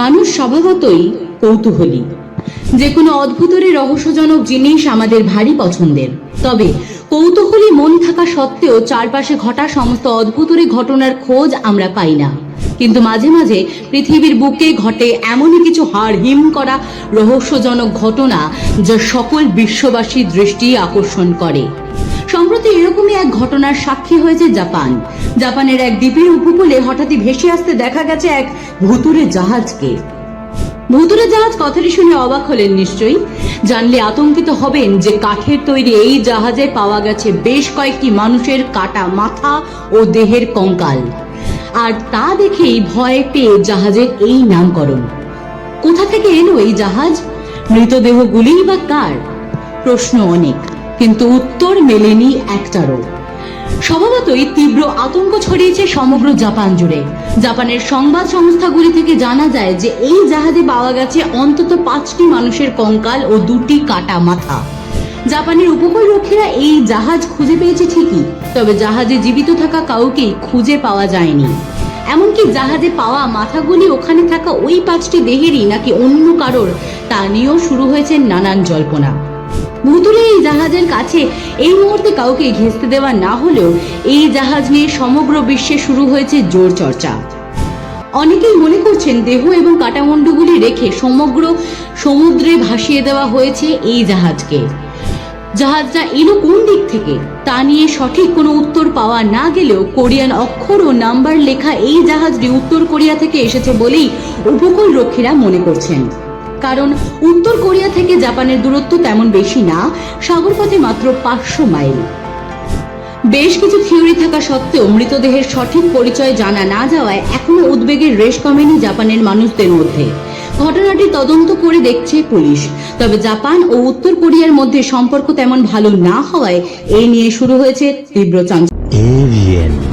মানুষ স্বভাবতই কৌতূহলী। যে কোনো অদ্ভুতরে রহস্যজনক জিনিস আমাদের ভারী পছন্দের। তবে কৌতূহলী মন থাকা সত্ত্বেও চারপাশে ঘটা সমস্ত অদ্ভুতরে ঘটনার খোঁজ আমরা পাই না। কিন্তু মাঝে মাঝে পৃথিবীর বুকে ঘটে এমনই কিছু হাড় হিম করা রহস্যজনক ঘটনা যা সকল বিশ্ববাসীর দৃষ্টি আকর্ষণ করে। সম্প্রতি এরকমই এক ঘটনার সাক্ষী হয়েছে জাপান। জাপানের এক দ্বীপের উপকূলে হঠাৎই ভেসে আসতে দেখা গেছে এক ভুতুরে জাহাজকে। ভুতুরে জাহাজ কথাটি শুনে অবাক হলেন নিশ্চয়ই। জানলে আতঙ্কিত হবেন যে কাঠের তৈরি এই জাহাজে পাওয়া গেছে বেশ কয়েকটি মানুষের কাটা মাথা ও দেহের কঙ্কাল। আর তা দেখেই ভয় পেয়ে জাহাজের এই নামকরণ। কোথা থেকে এলো এই জাহাজ? মৃতদেহগুলিই বা কার? প্রশ্ন অনেক, কিন্তু উত্তর মেলেনি একটারও। স্বভাবতই তীব্র আতঙ্ক ছড়িয়েছে সমগ্র জাপান জুড়ে। জাপানের সংবাদ সংস্থাগুলি থেকে জানা যায় যে এই জাহাজে পাওয়া গেছে অন্তত পাঁচটি মানুষের কঙ্কাল ও দুটি কাটা মাথা। জাপানের উপকূলরক্ষীরা এই জাহাজ খুঁজে পেয়েছে ঠিকই, তবে জাহাজে জীবিত থাকা কাউকেই খুঁজে পাওয়া যায়নি। এমনকি জাহাজে পাওয়া মাথাগুলি ওখানে থাকা ওই পাঁচটি দেহেরই নাকি অন্য কারোর তা নিয়েও শুরু হয়েছে নানান জল্পনা। ভুতুরে এই জাহাজের কাছে এই মুহূর্তে কাউকে ঘেঁচতে দেওয়া না হলেও এই জাহাজ নিয়ে সমগ্র বিশ্বে শুরু হয়েছে জোর চর্চা। অনেকেই মনে করছেন দেহ এবং কাটামুন্ডুগুলি রেখে সমগ্র সমুদ্রে ভাসিয়ে দেওয়া হয়েছে এই জাহাজকে। জাহাজটা এলো কোন দিক থেকে? তা নিয়ে সঠিক কোনো উত্তর পাওয়া না গেলেও কোরিয়ান অক্ষর ও নাম্বার লেখা এই জাহাজটি উত্তর কোরিয়া থেকে এসেছে বলেই উপকূল রক্ষীরা মনে করছেন। কারণ উত্তর কোরিয়া থেকে জাপানের দূরত্ব তেমন বেশি না, সাগরপথে মাত্র পাঁচশো মাইল। বেশ কিছু থিওরি থাকা সত্ত্বেও মৃতদেহের সঠিক পরিচয় জানা না যাওয়ায় এখনও উদ্বেগের রেশ কমেনি জাপানের মানুষদের মধ্যে। ঘটনাটি তদন্ত করে দেখছে পুলিশ। তবে জাপান ও উত্তর কোরিয়ার মধ্যে সম্পর্ক তেমন ভালো না হওয়ায় এই নিয়ে শুরু হয়েছে তীব্র চাঞ্চল্য.